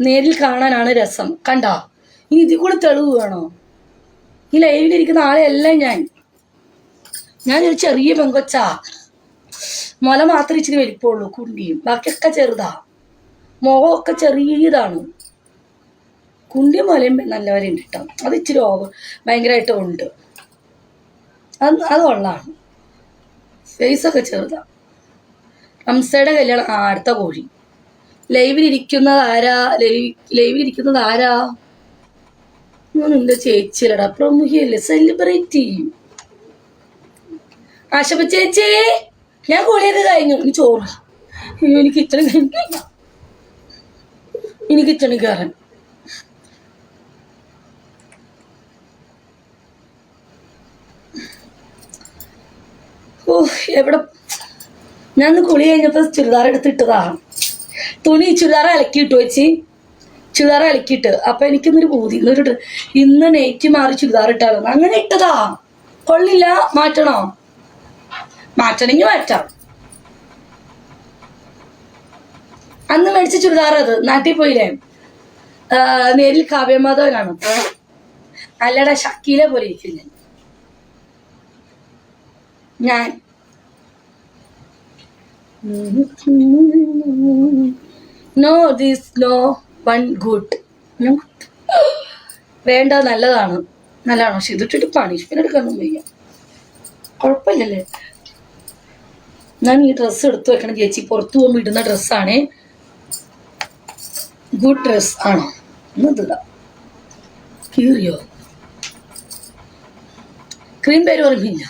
നേരിൽ കാണാനാണ് രസം. കണ്ടാ? ഇനി ഇതിൽ കൂടെ തെളിവ് വേണോ? ഈ ലൈവിലിരിക്കുന്ന ആളെയല്ല ഞാൻ. ഞാനൊരു ചെറിയ പെങ്കൊച്ചാ. മുല മാത്രം ഇച്ചിരി വലിപ്പമുള്ളൂ കുണ്ടിയും. ബാക്കിയൊക്കെ ചെറുതാ. മുഖമൊക്കെ ചെറിയതാണ്. കുണ്ടിയും മുലയും നല്ലവരുണ്ട് കേട്ടോ അത് ഇച്ചിരി ഓവർ ഭയങ്കരമായിട്ട് ഉണ്ട്. അത് അത് കൊള്ളാണ് ഫേസൊക്കെ ചെറുതാ. റംസയുടെ കല്യാണം ആ അടുത്ത കോഴി. ലൈവിലിരിക്കുന്നത് ആരാ ലൈവ് ലൈവിലിരിക്കുന്നത് ആരാ നിന്റെ ചേച്ചിയല്ലടാ? പ്രമുഖയല്ലേ? സെലിബ്രേറ്റ്. ചെയ്യും ആശപ്പ ചേച്ചി ഞാൻ കുളിയൊക്കെ കഴിഞ്ഞു. ഇനി ചോറ്. അയ്യോ, എനിക്ക് കിച്ചണിൽ കഴിഞ്ഞില്ല ഇനി കിച്ചണിൽ കയറാൻ ഓ എവിടെ? ഞാൻ കുളി കഴിഞ്ഞപ്പോൾ ചുരിദാർ എടുത്തിട്ടതാ തുണി ചുരിദാർ അലക്കിയിട്ടു വെച്ച്. ചുരിദാർ അലക്കിയിട്ട്. അപ്പൊ എനിക്കിന്നൊരു ബോധി ഇന്നൊരു ഇന്ന് നെയ്റ്റ് മാറി ചുരിദാർ ഇട്ടാലോ? അങ്ങനെ ഇട്ടതാ. കൊള്ളില്ല. മാറ്റണോ? മാറ്റണമെങ്കിൽ മാറ്റാം. അന്ന് മേടിച്ച ചുരിദാർ അത്. നാട്ടിൽ പോയില്ലേ? നേരിൽ നേരിൽ കാവ്യമാധവനാണ് അല്ലടാ ഷക്കീലെ പോലെ ഇരിക്കും ഞാൻ. ഞാൻ. No this no one good വേണ്ട നല്ലതാണ്. നല്ലതാണ്. പക്ഷെ ഇതിട്ടിട്ട് പണിഷ്മെന്റ് എടുക്കാനൊന്നും വയ്യ. കുഴപ്പമില്ലല്ലേ? ഞാൻ ഈ ഡ്രസ്സ് എടുത്തു വെക്കണം ചേച്ചി. പുറത്തു പോകുമ്പോൾ ഇടുന്ന ഡ്രസ്സാണ് ഗുഡ് ഡ്രസ് ആണോ? എന്നതില്ല കീറിയോ ക്രീം പേര് പറഞ്ഞില്ല.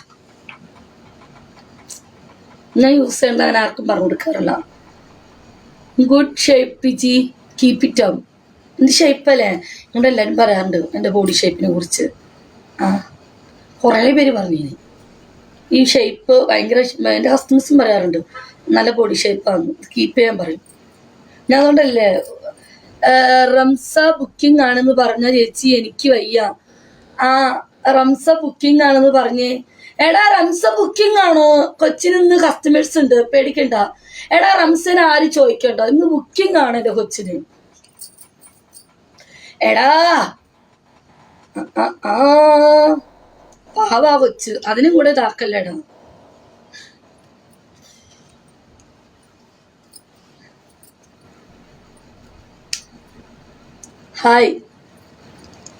ഞാൻ യൂസ് ചെയ്യേണ്ട അങ്ങനെ ആർക്കും പറഞ്ഞു കൊടുക്കാറില്ല good shape PG keep it up എന്ത് ഷേപ്പല്ലേ ഇവിടെ എല്ലാവരും പറയാറുണ്ട് എന്റെ ബോഡി ഷേപ്പിനെ കുറിച്ച്. ആ. കുറേ പേര് പറഞ്ഞു ഈ ഷേപ്പ് ഭയങ്കര എന്റെ കസ്റ്റമേഴ്സും പറയാറുണ്ട്. നല്ല ബോഡി ഷേപ്പാണ് കീപ്പ് ചെയ്യാൻ പറയും. ഞാൻ അതുകൊണ്ടല്ലേ റംസ ബുക്കിംഗ് ആണെന്ന് പറഞ്ഞ ചേച്ചി എനിക്ക് വയ്യ. ആ റംസ ബുക്കിംഗ് ആണെന്ന് പറഞ്ഞേ എടാ റംസ ബുക്കിംഗ് ആണോ? കൊച്ചിന് ഇന്ന് കസ്റ്റമേഴ്സ് ഉണ്ട്. പേടിക്കണ്ട. എടാ റംസന് ആര് ചോദിക്കണ്ട? ഇന്ന് ബുക്കിംഗ് ആണ് എന്റെ കൊച്ചിന്. എടാ പാവാ കൊച്ച്. അതിനും കൂടെ ഇതാക്കല്ലേടാ. ഹായ്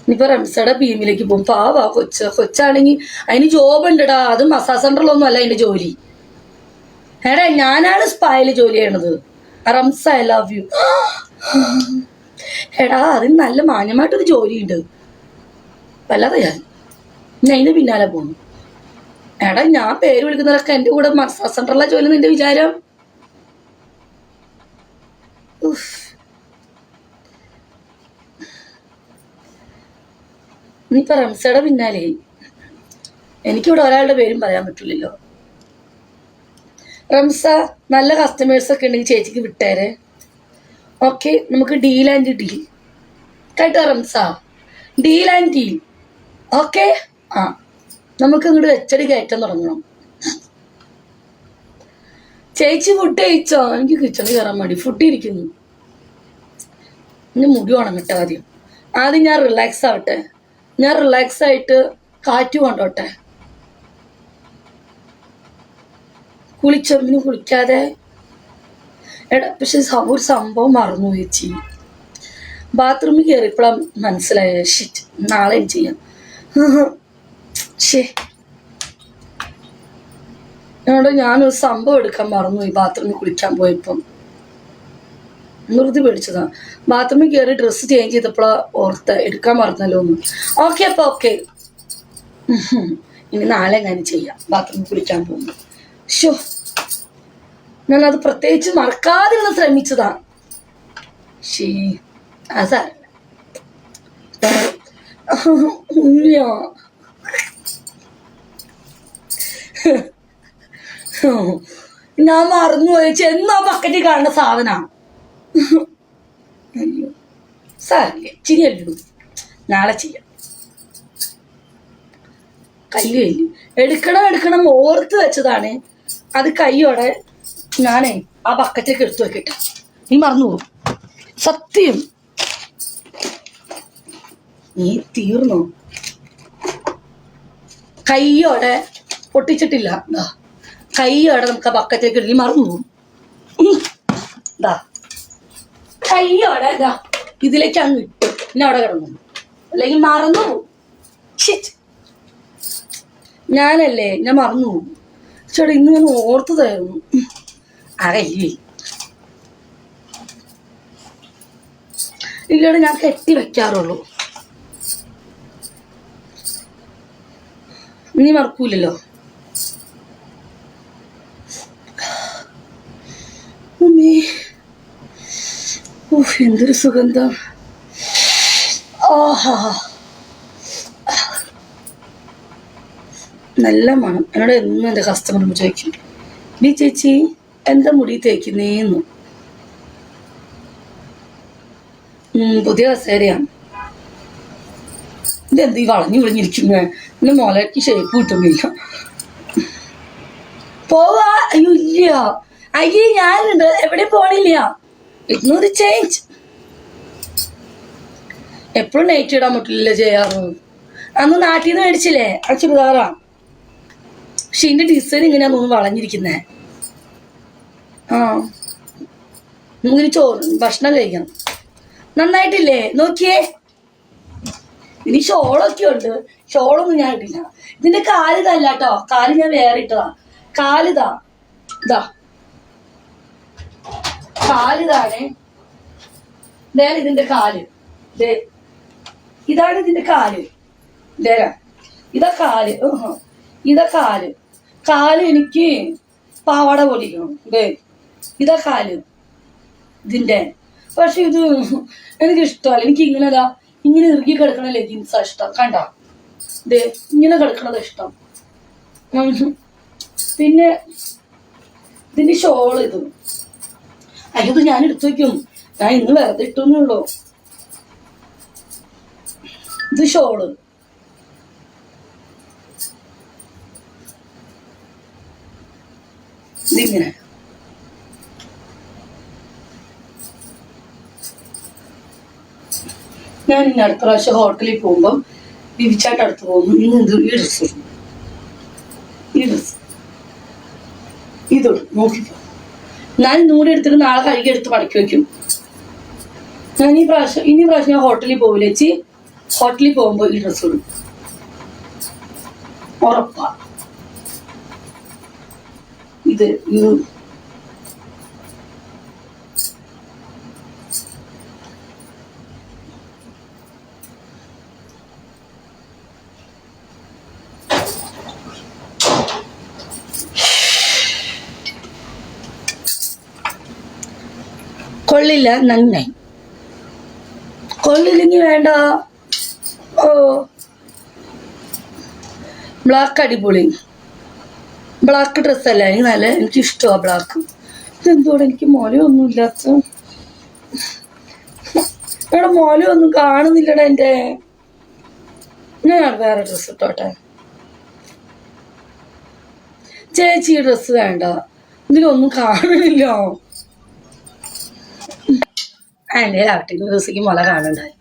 ഇനിയിപ്പോ റംസയുടെ ഭീമിലേക്ക് പോകും. പാവാ കൊച്ച കൊച്ചാണെങ്കിൽ അതിന് ജോബ് ഉണ്ടടാ അത് മസാജ് സെന്ററിലൊന്നും അല്ല അതിന്റെ ജോലി. എടാ ഞാനാണ് സ്പായിൽ ജോലി ചെയ്യണത്. റംസ ഐ ലവ് യു എടാ അതിന് നല്ല മാന്യമായിട്ടൊരു ജോലിയുണ്ട്. വല്ലാതെ ഞാൻ. ഞാൻ അതിന്റെ പിന്നാലെ പോണു. എടാ ഞാൻ പേര് വിളിക്കുന്നവരൊക്കെ എന്റെ കൂടെ മസാജ് സെന്ററിലെ ജോലി നിന്റെ വിചാരം? ഉഫ്. ഇനിയിപ്പോ റംസയുടെ പിന്നാലെ എനിക്കിവിടെ ഒരാളുടെ പേരും പറയാൻ പറ്റില്ലല്ലോ. റംസ നല്ല കസ്റ്റമേഴ്സ് ഒക്കെ ഉണ്ടെങ്കിൽ ചേച്ചിക്ക് വിട്ടേരെ. ഓക്കെ നമുക്ക് ഡീൽ ആൻഡ് ഡീൽ കേട്ടോ Ramsa? Deal and deal okay ആ നമുക്ക് ഇങ്ങോട്ട് വെച്ചടി കയറ്റാൻ തുടങ്ങണം. ചേച്ചി ഫുഡ് കഴിച്ചോ? എനിക്ക് കിച്ചണിൽ കയറാൻ മടി. ഫുഡ് ഇരിക്കുന്നു. ഇനി മുടി ഉണങ്ങട്ടെ ആദ്യം. ആദ്യം ഞാൻ റിലാക്സ് ആവട്ടെ. ഞാൻ റിലാക്സ് ആയിട്ട് കാറ്റ് കൊണ്ടോട്ടെ. കുളിച്ചൊന്നിനും കുളിക്കാതെ. എടാ പക്ഷെ ഒരു സംഭവം മറന്നു ചേച്ചി. ബാത്റൂമിൽ കയറിയപ്പോഴാണ് മനസ്സിലായ ഷിറ്റ് നാളെയും ചെയ്യാം. ശേ എന്നോട് ഞാനൊരു സംഭവം എടുക്കാൻ മറന്നു ഈ ബാത്റൂമിൽ കുളിക്കാൻ പോയപ്പം. നിർത്തി പേടിച്ചതാ. ബാത്റൂമിൽ കയറി ഡ്രസ്സ് ചേഞ്ച് ചെയ്തപ്പോഴാ ഓർത്ത് എടുക്കാൻ മറന്നല്ലോ എന്ന്. ഓക്കെ അപ്പൊ ഓക്കെ ഇനി നാളെ ഞാൻ ചെയ്യാം. ബാത്റൂമിൽ കുളിക്കാൻ പോകുന്നു ഷോ അത് പ്രത്യേകിച്ച് മറക്കാതിരുന്ന് ശ്രമിച്ചതാ. ഷീ അതാ ഞാൻ ചോദിച്ചു എന്നാ ബക്കറ്റിൽ കാണുന്ന സാധനാ. അയ്യോ സാരില്ല ചിരിയല്ലോ നാളെ ചെയ്യാം. കല്ല് കല്ല് എടുക്കണം എടുക്കണം ഓർത്ത് വെച്ചതാണ്. അത് കൈയോടെ ഞാനേ ആ ബക്കറ്റിലേക്ക് എടുത്തു വെക്കട്ടെ. നീ മറന്നു പോകും സത്യം. നീ തീർന്നു? കയ്യോടെ പൊട്ടിച്ചിട്ടില്ല. കൈയോടെ നമുക്ക് ആ ബക്കറ്റിലേക്ക് നീ മറന്നു പോകും ഉം. കയ്യോടെ ഇതാ ഇതിലേക്ക് അങ്ങ് ഇട്ടു. പിന്നെ അവിടെ കിടന്നു. അല്ലെങ്കിൽ മറന്നു പോകും. ഞാനല്ലേ ഞാൻ മറന്നു പോകും. ചേട്ടാ ഇന്ന് ഞാൻ ഓർത്തതായിരുന്നു. അറിയില്ലേ ഇല്ലടാ ഞാൻ കെട്ടി വെക്കാറുള്ളൂ. ഇനി മറക്കൂലല്ലോ ഉമ്മേ. ഉഫ്, എന്തൊരു സുഗന്ധം? ഓഹാ. നല്ല മണം. എന്നോട് എന്നും എന്റെ കസ്റ്റമർ ചോദിക്കും ബി ചേച്ചി എന്താ മുടി തേക്കുന്നേന്ന്? പുതിയ കസേരയാണ്. ഇതെന്ത് ഈ വളഞ്ഞു വിളിഞ്ഞിരിക്കുന്നേ? ഇന്ന് മുലയ്ക്ക് ഷേപ്പ് കിട്ടുന്നില്ല പോവാ. അയ്യോ ഇല്ല. അയ്യേ ഞാനുണ്ട്. എവിടെ പോണില്ല. ഇന്നൊരു ചേഞ്ച് എപ്പോഴും നൈറ്റ് ഇടാൻ പറ്റില്ല ചെയ്യാറ്. അന്ന് നാട്ടിൽ നിന്ന് മേടിച്ചില്ലേ? ആ ചുരിദാറാ. പക്ഷെ ഇതിന്റെ ഡിസൈൻ ഇങ്ങനെയാ തോന്നുന്നു വളഞ്ഞിരിക്കുന്നേ. ആ. നമുക്കിനി ചോറ് ഭക്ഷണം കഴിക്കണം. നന്നായിട്ടില്ലേ? നോക്കിയേ. ഇനി ഷോളൊക്കെ ഉണ്ട്. ഷോളൊന്നും ഞാൻ ഇട്ടില്ല. ഇതിന്റെ കാലിതല്ല കേട്ടോ കാൽ ഞാൻ വേറെ ഇട്ടതാ. കാലിതാ ഇതാ. കാലിതാണേ ഇതാണ് ഇതിന്റെ കാൽ. ദേ. ഇതാണ് ഇതിന്റെ കാൽ. ദേ ഇതാ കാൽ. ഇതാ കാൽ. കാൽ എനിക്ക് പാവാട പൊടിക്കണം ദേ ഇതാ കാൽ. ഇതിന്റെ. പക്ഷെ ഇത് എനിക്ക് ഇഷ്ടമല്ല എനിക്ക് ഇങ്ങനെ ഇതാ ഇങ്ങനെ ഇറുകി കിടക്കണ ലെഗിൻസാ ഇഷ്ടം. കണ്ട? ദേ ഇങ്ങനെ കിടക്കണത് ഇഷ്ടം. പിന്നെ ഇതിന്റെ ഷോൾ ഇത്. അയ്യോ ഇത് ഞാൻ എടുത്തു വെക്കും. ഞാൻ ഇന്ന് വെറുതെ ഇട്ടു ഇട്ടുന്നുള്ളൂ ഇത് ഞാൻ ഇനി അടുത്ത പ്രാവശ്യം ഹോട്ടലിൽ പോകുമ്പോൾ വിവിച്ചായിട്ട് അടുത്ത് പോകുന്നു. ഇന്ന് ഇത് ഈ ഡ്രസ് ഇടും. ഈ ഡ്രസ് ഇതൊടും. നോക്കിക്കോ. ഞാൻ നൂറ് എടുത്തിട്ട് നാളെ കഴുകി എടുത്ത് മടക്കി വെക്കും. ഞാൻ ഈ പ്രാവശ്യം ഇനി പ്രാവശ്യം ഞാൻ ഹോട്ടലിൽ പോകില്ല ചേച്ചി ഹോട്ടലിൽ പോകുമ്പോൾ ഈ ഡ്രസ് ഇടും ഉറപ്പാ. ഇത് കൊള്ളില്ല നന്നായി. കൊള്ളില്ലെങ്കിൽ വേണ്ട. ഓ. ബ്ലാക്ക് അടിപൊളി. ബ്ലാക്ക് ഡ്രസ്സല്ല എനിക്ക് നല്ല എനിക്ക് ഇഷ്ടമാണ് ബ്ലാക്ക് ഇതെന്തോടെ എനിക്ക് മുലയൊന്നും ഇല്ലാത്ത. ഇവിടെ ഒന്നും കാണുന്നില്ലടാ എന്റെ. ഞാൻ വേറെ ഡ്രസ്സ് ഇട്ടോട്ടെ. ചേച്ചി ഡ്രസ് ഡ്രസ്സ് വേണ്ട. ഇതിലൊന്നും കാണുന്നില്ല. അതിന്റെ രാട്ടിന് ഡ്രസ്സിക്ക് മുല കാണണ്ടായി.